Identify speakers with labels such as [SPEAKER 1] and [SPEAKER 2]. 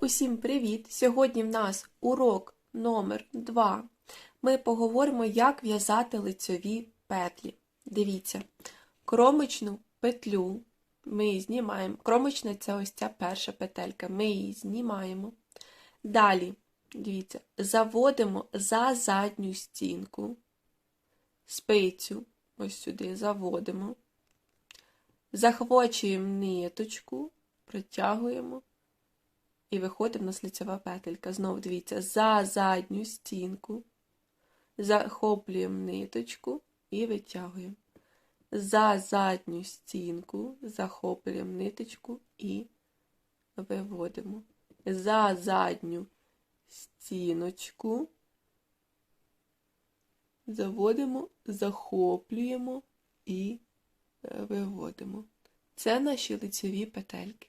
[SPEAKER 1] Усім привіт! Сьогодні в нас урок номер 2. Ми поговоримо, як в'язати лицьові петлі. Дивіться, кромочну петлю ми знімаємо. Кромочна це ось ця перша петелька. Ми її знімаємо. Далі, дивіться, заводимо за задню стінку спицю. Ось сюди заводимо. Захвочуємо ниточку, протягуємо. І виходить у нас петелька. Знову дивіться, за задню стінку. Захоплюємо ниточку і витягуємо. За задню стінку захоплюємо ниточку і виводимо. За задню стіночку заводимо, захоплюємо і е, виводимо. Це наші лицеві петельки.